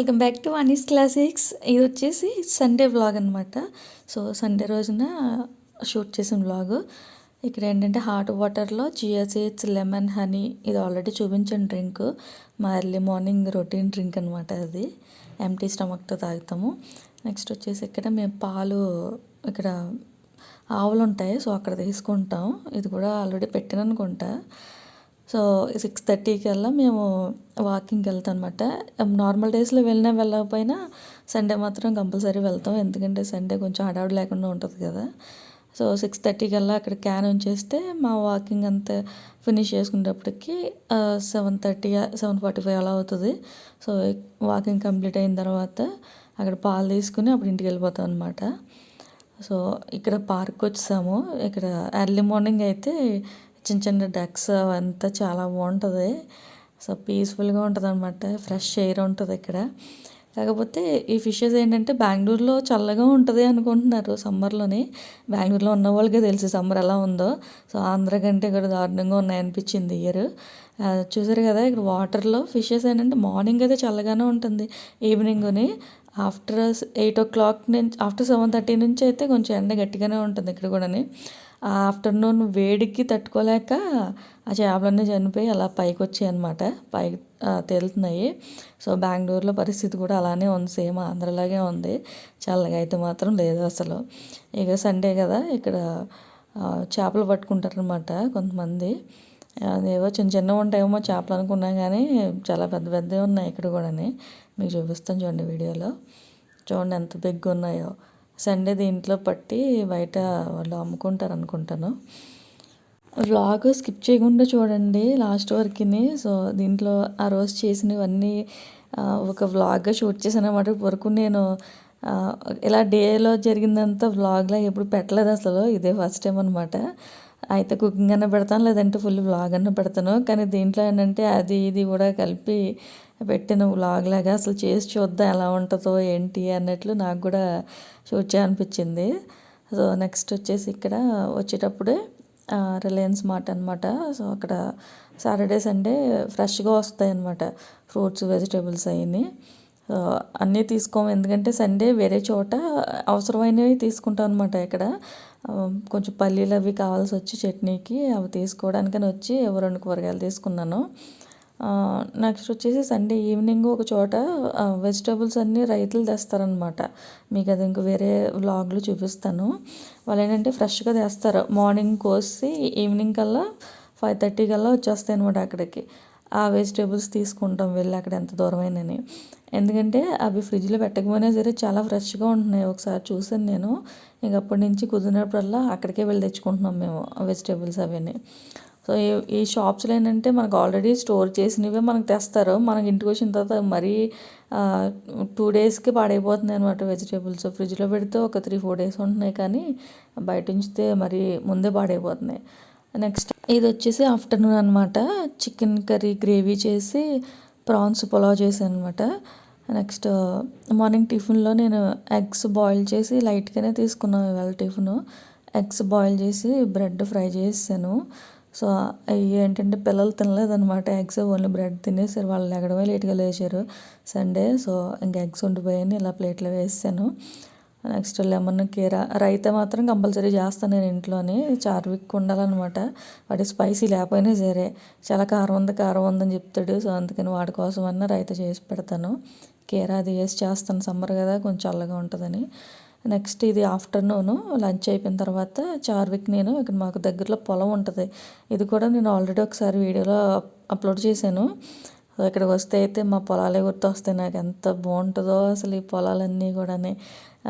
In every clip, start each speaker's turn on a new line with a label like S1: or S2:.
S1: Welcome back to Annie's classics. ఇది వచ్చేసి Sunday vlog అనమాట సో సండే రోజున షూట్ చేసిన వ్లాగ్. ఇక్కడ ఏంటంటే హాట్ వాటర్లో చియా సీడ్స్ లెమన్ హనీ ఇది ఆల్రెడీ చూపించాను డ్రింక్. మా ఎర్లీ మార్నింగ్ రొటీన్ డ్రింక్ అనమాట అది. ఎంటీ స్టమక్తో తాగుతాము. నెక్స్ట్ వచ్చేసి ఇక్కడ మేము పాలు ఇక్కడ ఆవులు ఉంటాయి సో అక్కడ తీసుకుంటాం. ఇది కూడా ఆల్రెడీ పెట్టాను అనుకుంటా. సో సిక్స్ థర్టీకి వెళ్ళా మేము వాకింగ్కి వెళ్తాం అనమాట నార్మల్ డేస్లో వెళ్ళినా వెళ్ళకపోయినా సండే మాత్రం కంపల్సరీ వెళ్తాం. ఎందుకంటే సండే కొంచెం హడావుడి లేకుండా ఉంటుంది కదా. సో సిక్స్ థర్టీకి వెళ్ళా అక్కడ క్యాన్ ఉంచేస్తే మా వాకింగ్ అంతా finish చేసుకునేటప్పటికి seven thirty seven forty five అలా అవుతుంది. సో వాకింగ్ కంప్లీట్ అయిన తర్వాత అక్కడ పాలు తీసుకుని అప్పుడు ఇంటికి వెళ్ళిపోతాం అనమాట సో ఇక్కడ పార్క్ వచ్చాము. ఇక్కడ ఎర్లీ మార్నింగ్ అయితే చిన్న చిన్న డక్స్ అవంతా చాలా బాగుంటుంది. సో పీస్ఫుల్గా ఉంటుంది అనమాట ఫ్రెష్ ఎయిర్ ఉంటుంది ఇక్కడ. కాకపోతే ఈ ఫిషెస్ ఏంటంటే బెంగళూరులో చల్లగా ఉంటుంది అనుకుంటున్నారు సమ్మర్లోనే. బెంగళూరులో ఉన్న వాళ్ళకే తెలుసు సమ్మర్ ఎలా ఉందో. సో ఆంధ్ర కంటే ఇక్కడ దారుణంగా ఉన్నాయి అనిపించింది ఇయర్. చూసారు కదా ఇక్కడ వాటర్లో ఫిషెస్ ఏంటంటే మార్నింగ్ అయితే చల్లగానే ఉంటుంది ఈవినింగ్ని. ఆఫ్టర్ ఎయిట్ ఓ క్లాక్ నుంచి ఆఫ్టర్ సెవెన్ థర్టీ నుంచి అయితే కొంచెం ఎండ గట్టిగానే ఉంటుంది ఇక్కడ కూడాని. ఆఫ్టర్నూన్ వేడికి తట్టుకోలేక ఆ చేపలన్నీ చనిపోయి అలా పైకి వచ్చాయి అనమాట పైకి తేలుతున్నాయి. సో బెంగళూరులో పరిస్థితి కూడా అలానే ఉంది సేమ్ ఆంధ్రలాగే ఉంది. చల్లగా అయితే మాత్రం లేదు అసలు. ఇక సండే కదా ఇక్కడ చేపలు పట్టుకుంటారనమాట కొంతమంది. అదేవో చిన్న చిన్నవి ఉంటాయేమో చేపలు అనుకున్నాం కానీ చాలా పెద్ద పెద్దవి ఉన్నాయి ఇక్కడ కూడా మీకు చూపిస్తాను చూడండి వీడియోలో. చూడండి ఎంత బిగ్గా ఉన్నాయో. సండే దీంట్లో పట్టి బయట వాళ్ళు అమ్ముకుంటారు అనుకుంటాను. వ్లాగ్ స్కిప్ చేయకుండా చూడండి లాస్ట్ వరకుని. సో దీంట్లో ఆ రోజు చేసినవన్నీ ఒక వ్లాగ్గా షూట్ చేసానమాట వరకు నేను ఇలా డేలో జరిగిందంతా వ్లాగ్లా ఎప్పుడు పెట్టలేదు అసలు. ఇదే ఫస్ట్ టైం అనమాట అయితే కుకింగ్ అన్న పెడతాను లేదంటే ఫుల్ వ్లాగ్ అన్న పెడతాను. కానీ దీంట్లో ఏంటంటే అది ఇది కూడా కలిపి పెట్టిన వ్లాగ్ లాగా అసలు చేసి చూద్దాం ఎలా ఉంటుందో ఏంటి అన్నట్లు నాకు కూడా షూట్ చేయాలనిపించింది. సో నెక్స్ట్ వచ్చేసి ఇక్కడ వచ్చేటప్పుడే రిలయన్స్ మార్ట్ అనమాట సో అక్కడ సాటర్డే సండే ఫ్రెష్గా వస్తాయి అనమాట ఫ్రూట్స్ వెజిటేబుల్స్ అవన్నీ. అన్నీ తీసుకోము. ఎందుకంటే సండే వేరే చోట అవసరమైనవి తీసుకుంటాం అనమాట ఇక్కడ. కొంచెం పల్లీలు అవి కావాల్సి వచ్చి చట్నీకి అవి తీసుకోవడానికని వచ్చి రెండు కూరగాయలు తీసుకున్నాను. నెక్స్ట్ వచ్చేసి సండే ఈవినింగ్ ఒక చోట వెజిటేబుల్స్ అన్నీ రైతులు తెస్తారనమాట. మీకు అది ఇంక వేరే వ్లాగ్లో చూపిస్తాను. వాళ్ళు ఏంటంటే ఫ్రెష్గా తెస్తారు. మార్నింగ్ కోసి ఈవినింగ్ కల్లా ఫైవ్ థర్టీ కల్లా వచ్చేస్తాయి అనమాట అక్కడికి. ఆ వెజిటేబుల్స్ తీసుకుంటాం వెళ్ళి అక్కడ ఎంత దూరమైనని ఎందుకంటే అవి ఫ్రిడ్జ్లో పెట్టకపోయినా సరే చాలా ఫ్రెష్గా ఉంటున్నాయి. ఒకసారి చూసాను నేను. ఇంక అప్పటి నుంచి కుదిరినప్పుడల్లా అక్కడికే వెళ్ళి తెచ్చుకుంటున్నాం మేము వెజిటేబుల్స్ అవన్నీ. సో ఈ ఈ షాప్స్లో ఏంటంటే మనకు ఆల్రెడీ స్టోర్ చేసినవే మనకు తెస్తారు. మనకి ఇంటికి వచ్చిన తర్వాత మరీ టూ డేస్కి పాడైపోతుంది అనమాట వెజిటేబుల్స్. ఫ్రిడ్జ్లో పెడితే ఒక త్రీ ఫోర్ డేస్ ఉంటున్నాయి కానీ బయట ఉంచితే మరి ముందే పాడైపోతున్నాయి నెక్స్ట్ ఇది వచ్చేసి ఆఫ్టర్నూన్ అనమాట చికెన్ కర్రీ గ్రేవీ చేసి ప్రాన్స్ పులావ్ చేశాను అనమాట నెక్స్ట్ మార్నింగ్ టిఫిన్లో నేను ఎగ్స్ బాయిల్ చేసి లైట్గానే తీసుకున్నాను ఇవాళ టిఫిన్. ఎగ్స్ బాయిల్ చేసి బ్రెడ్ ఫ్రై చేసాను సో అవి ఏంటంటే పిల్లలు తినలేదనమాట ఎగ్స్ ఓన్లీ బ్రెడ్ తినేసారు. వాళ్ళు ఎగడమే లేట్గా లేచారు. సండే. సో ఇంకా ఎగ్స్ ఉండిపోయాయని ఇలా ప్లేట్లో వేసాను నెక్స్ట్ లెమన్ కీర రైతా మాత్రం కంపల్సరీ చేస్తాను నేను ఇంట్లోని. చార్విక్ ఉండాలన్నమాట. వాటి స్పైసీ లేకపోయినా సరే. చాలా కారం ఉంది కారం ఉందని చెప్తాడు. సో అందుకని వాడి కోసం అన్న రైతా చేసి పెడతాను. కీర అది వేసి చేస్తాను. సమ్మర్ కదా కొంచెం చల్లగా ఉంటుందని. నెక్స్ట్ ఇది ఆఫ్టర్నూన్. లంచ్ అయిపోయిన తర్వాత చార్విక్ నేను ఇక్కడ మాకు దగ్గరలో పొలం ఉంటుంది. ఇది కూడా నేను ఆల్రెడీ ఒకసారి వీడియోలో అప్లోడ్ చేశాను. ఇక్కడికి వస్తే అయితే మా పొలాలే గుర్తొస్తాయి. నాకు ఎంత బాగుంటుందో అసలు ఈ పొలాలన్నీ కూడా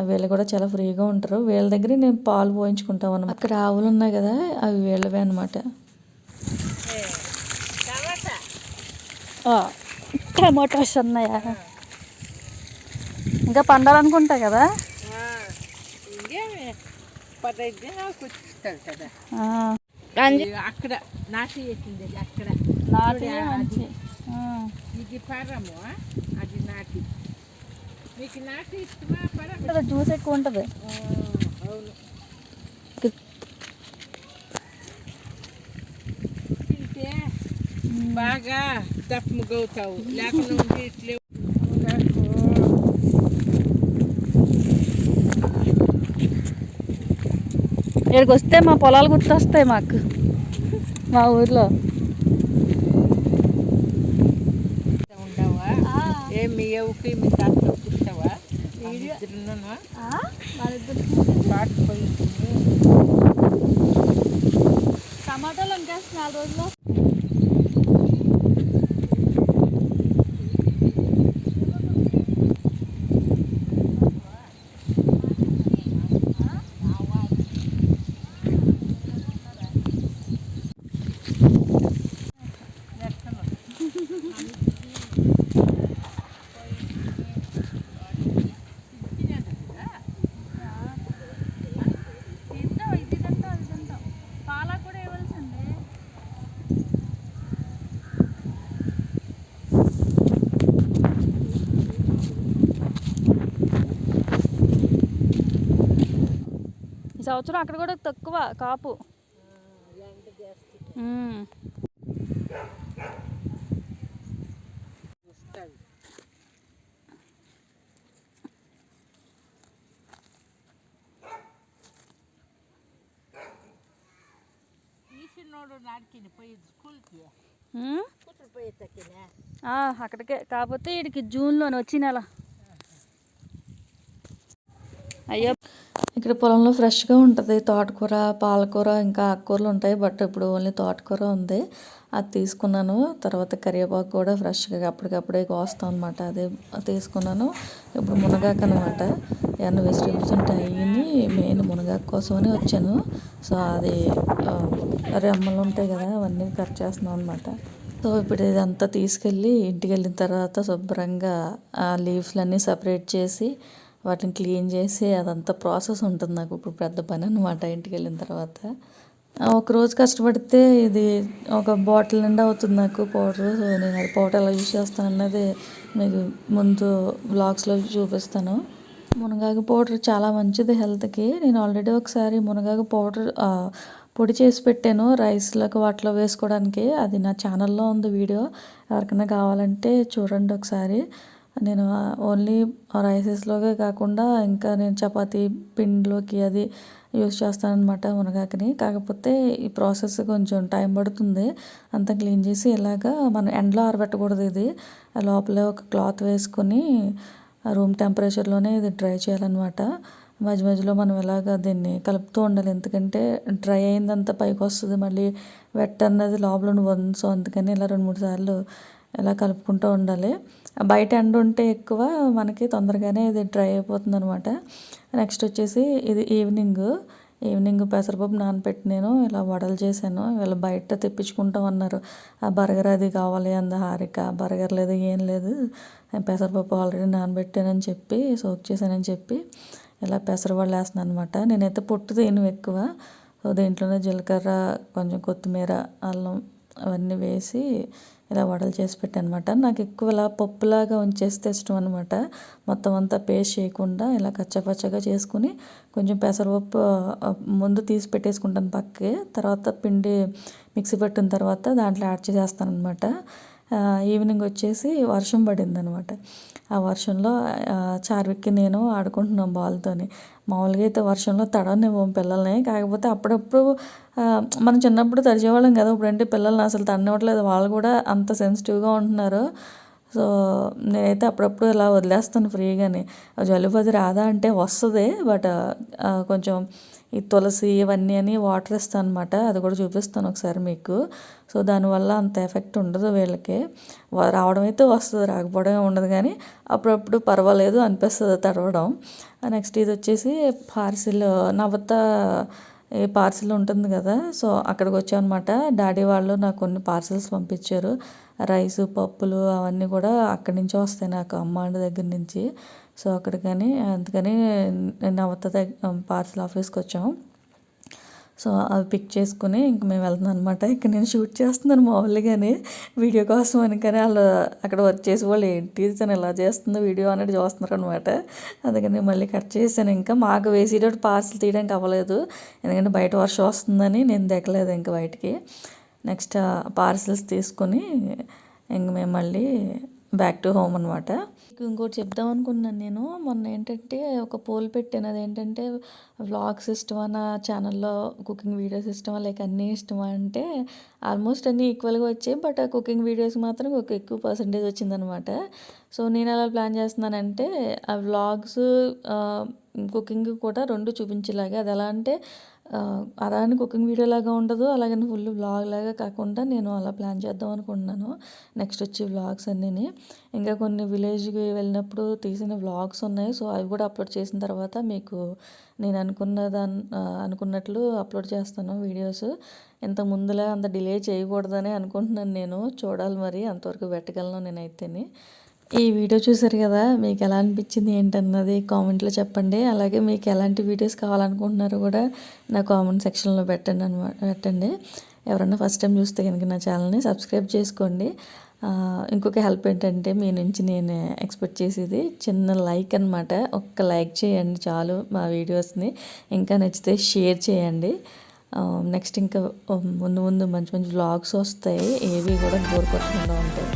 S1: వీళ్ళు కూడా చాలా ఫ్రీగా ఉంటారు. వీళ్ళ దగ్గర నేను పాలు పోయించుకుంటాం అన్నమాట. అక్కడ ఆవులు ఉన్నాయి కదా అవి వీళ్ళవే అనమాట టమాటోస్ ఉన్నాయా? ఇంకా పండాలనుకుంటా కదా?
S2: అక్కడ నాటి అక్కడ.
S1: నాటి
S2: ఇది పరము అది నాటి. మీకు నాటి ఇష్టమా? పరము?
S1: జ్యూస్ ఎక్కువ ఉంటుంది.
S2: అవును. తింటే బాగా దప్పముగా అవుతావు లేకుండా ఉంటే ఇట్లే
S1: ఇక్కడికి వస్తే మా పొలాలు గుర్తొస్తాయి మాకు. మా ఊర్లో.
S2: ఏం మీ పుట్టావా? ఇద్దరున్నా పాట పోయి
S1: టమాటాలు ఇంకేస్తే నాలుగు రోజులు సంవత్సరం అక్కడ కూడా తక్కువ కాపు. అక్కడికే. కాకపోతే వీడికి జూన్లోనే వచ్చి నెల. అయ్యో. ఇక్కడ పొలంలో ఫ్రెష్గా ఉంటుంది. తోటకూర పాలకూర ఇంకా ఆకుకూరలు ఉంటాయి. బట్ ఇప్పుడు ఓన్లీ తోటకూర ఉంది. అది తీసుకున్నాను. తర్వాత కరివేపాకు కూడా ఫ్రెష్గా అప్పటికప్పుడే కోస్తాం అనమాట అదే తీసుకున్నాను. ఇప్పుడు మునగాకు అనమాట ఏమన్నా వెజిటేబుల్స్ ఉంటాయి మెయిన్ మునగాకు కోసమని వచ్చాను. సో అది రెమ్మలు ఉంటాయి కదా అవన్నీ కట్ చేస్తున్నాం అనమాట సో ఇప్పుడు ఇదంతా తీసుకెళ్ళి ఇంటికి వెళ్ళిన తర్వాత శుభ్రంగా ఆ లీవ్స్లన్నీ సపరేట్ చేసి వాటిని క్లీన్ చేసి అదంతా ప్రాసెస్ ఉంటుంది నాకు ఇప్పుడు పెద్ద పని అనమాట ఇంటికి వెళ్ళిన తర్వాత. ఒకరోజు ఒక రోజు కష్టపడితే ఇది ఒక బాటిల్ నిండా అవుతుంది నాకు పౌడర్. సో నేను అది పౌడర్ ఎలా యూజ్ చేస్తాను అన్నది మీకు ముందు బ్లాగ్స్లో చూపిస్తాను. మునగాకు పౌడర్ చాలా మంచిది హెల్త్కి. నేను ఆల్రెడీ ఒకసారి మునగాకు పౌడర్ పొడి చేసి పెట్టాను రైస్లోకి వాటిలో వేసుకోవడానికి. అది నా ఛానల్లో ఉంది వీడియో. ఎవరికైనా కావాలంటే చూడండి ఒకసారి. నేను ఓన్లీ రైసెస్లోకే కాకుండా ఇంకా నేను చపాతీ పిండిలోకి అది యూస్ చేస్తానన్నమాట మునగాకుని. కాకపోతే ఈ ప్రాసెస్ కొంచెం టైం పడుతుంది. అంతా క్లీన్ చేసి ఇలాగా మనం ఎండలో ఆరబెట్టకూడదు ఇది. లోపల ఒక క్లాత్ వేసుకొని రూమ్ టెంపరేచర్లోనే ఇది డ్రై చేయాలన్నమాట. మధ్య మధ్యలో మనం ఇలాగ దీన్ని కలుపుతూ ఉండాలి. ఎందుకంటే డ్రై అయిందంతా పైకి వస్తుంది. మళ్ళీ వెట్ అన్నది లోపల వన్ సో అందుకని ఇలా రెండు మూడు సార్లు ఇలా కలుపుకుంటూ ఉండాలి. బయట ఎండ ఉంటే ఎక్కువ మనకి తొందరగానే ఇది డ్రై అయిపోతుంది అనమాట నెక్స్ట్ వచ్చేసి ఇది ఈవినింగ్. ఈవినింగ్ పెసరపప్పు నానబెట్టి నేను ఇలా వడలు చేశాను. వీళ్ళు బయట తెప్పించుకుంటాం అన్నారు. ఆ బర్గర్ అది కావాలి అంద హారిక. బర్గర్ లేదు ఏం లేదు. పెసరపప్పు ఆల్రెడీ నానబెట్టానని చెప్పి సోక్ చేశానని చెప్పి ఇలా పెసరవడలు వేస్తున్నాను అనమాట నేనైతే పొట్టు తీయను ఎక్కువ. సో దీంట్లోనే జీలకర్ర కొంచెం కొత్తిమీర అల్లం అవన్నీ వేసి ఇలా వడలు చేసి పెట్టాను అనమాట నాకు ఎక్కువ ఇలా పప్పులాగా ఉంచేస్తే ఇష్టం అనమాట మొత్తం అంతా పేస్ట్ చేయకుండా ఇలా కచ్చపచ్చగా చేసుకుని కొంచెం పెసరపప్పు ముందు తీసి పెట్టేసుకుంటాను పక్కకి తర్వాత పిండి మిక్సీ పెట్టిన తర్వాత దాంట్లో యాడ్ చేసేస్తాను అనమాట ఈవినింగ్ వచ్చేసి వర్షం పడిందనమాట. ఆ వర్షంలో చార్విక్కి నేను ఆడుకుంటున్నాం బాల్తోని. మామూలుగా అయితే వర్షంలో తడవనివ్వం పిల్లల్ని. కాకపోతే అప్పుడప్పుడు మనం చిన్నప్పుడు తడిచేవాళ్ళం కదా. ఇప్పుడంటే పిల్లల్ని అసలు తడనివ్వట్లేదు వాళ్ళు కూడా అంత సెన్సిటివ్గా ఉంటున్నారు. సో నేనైతే అప్పుడప్పుడు ఇలా వదిలేస్తాను ఫ్రీగానే. జలుబు అది రాదా అంటే వస్తుంది. బట్ కొంచెం ఈ తులసి ఇవన్నీ అని వాటర్ ఇస్తాను అనమాట అది కూడా చూపిస్తాను ఒకసారి మీకు. సో దానివల్ల అంత ఎఫెక్ట్ ఉండదు వీళ్ళకి. రావడం అయితే వస్తుంది రాకపోవడం ఉండదు కానీ అప్పుడప్పుడు పర్వాలేదు అనిపిస్తుంది తడవడం. నెక్స్ట్ ఇది వచ్చేసి పార్సిల్ నవత ఏ పార్సిల్ ఉంటుంది కదా. సో అక్కడికి వచ్చామన్నమాట డాడీ వాళ్ళు నాకు కొన్ని పార్సిల్స్ పంపించారు. రైస్ పప్పులు అవన్నీ కూడా అక్కడి నుంచి వస్తాయి నాకు అమ్మ దగ్గర నుంచి. సో అక్కడికని అందుకని నవత దగ్గర ఆఫీస్కి వచ్చాం సో అవి పిక్ చేసుకుని ఇంక మేము వెళ్తున్నాం అనమాట ఇక్కడ నేను షూట్ చేస్తున్నాను మామూలుగానే వీడియో కోసం అని కానీ వాళ్ళు అక్కడ వర్క్ చేసే వాళ్ళు ఏంటి తను ఇలా చేస్తుందో వీడియో అనేది చూస్తున్నారు అనమాట అందుకని మళ్ళీ కట్ చేశాను. ఇంకా మాకు వేసేటప్పుడు పార్సల్ తీయడానికి అవ్వలేదు. ఎందుకంటే బయట వర్షం వస్తుందని నేను దిగలేదు ఇంకా బయటికి. నెక్స్ట్ పార్సల్స్ తీసుకొని ఇంక మేము మళ్ళీ బ్యాక్ టు హోమ్ అనమాట ఇంకోటి చెప్దాం అనుకున్నాను నేను. మొన్న ఏంటంటే ఒక పోల్ పెట్టాను. అదేంటంటే వ్లాగ్స్ ఇష్టమా? నా ఛానల్లో కుకింగ్ వీడియోస్ ఇష్టమా? లేక అన్నీ ఇష్టమా అంటే ఆల్మోస్ట్ అన్నీ ఈక్వల్గా వచ్చాయి. బట్ ఆ కుకింగ్ వీడియోస్ మాత్రం ఒక ఎక్కువ పర్సంటేజ్ వచ్చిందనమాట సో నేను ఎలా ప్లాన్ చేస్తున్నానంటే ఆ వ్లాగ్స్ కుకింగ్ కూడా రెండు చూపించేలాగా. అది ఎలా అంటే అలా అని కుకింగ్ వీడియో లాగా ఉండదు. అలాగని ఫుల్ వ్లాగ్ లాగా కాకుండా నేను అలా ప్లాన్ చేద్దాం అనుకుంటున్నాను. నెక్స్ట్ వచ్చి వ్లాగ్స్ అన్నీ ఇంకా కొన్ని విలేజ్కి వెళ్ళినప్పుడు తీసిన వ్లాగ్స్ ఉన్నాయి. సో అవి కూడా అప్లోడ్ చేసిన తర్వాత మీకు నేను అనుకున్న దాని అనుకున్నట్లు అప్లోడ్ చేస్తాను వీడియోస్ ఇంత ముందులా అంత డిలే చేయకూడదని అనుకుంటున్నాను నేను. చూడాలి మరి. అంతవరకు పెట్టగలను నేనైతేనే. ఈ వీడియో చూసారు కదా మీకు ఎలా అనిపించింది ఏంటన్నది కామెంట్లో చెప్పండి. అలాగే మీకు ఎలాంటి వీడియోస్ కావాలనుకుంటున్నారో కూడా నా కామెంట్ సెక్షన్లో పెట్టండి అనమాట పెట్టండి. ఎవరైనా ఫస్ట్ టైం చూస్తే కనుక నా ఛానల్ని సబ్స్క్రైబ్ చేసుకోండి. ఇంకొక హెల్ప్ ఏంటంటే మీ నుంచి నేను ఎక్స్పెక్ట్ చేసేది చిన్న లైక్ అనమాట ఒక్క లైక్ చేయండి చాలు మా వీడియోస్ని ఇంకా నచ్చితే షేర్ చేయండి. నెక్స్ట్ ఇంకా ముందు ముందు మంచి మంచి వ్లాగ్స్ వస్తాయి. ఏవి కూడా బోర్ కొట్టకుండా ఉంటాయి.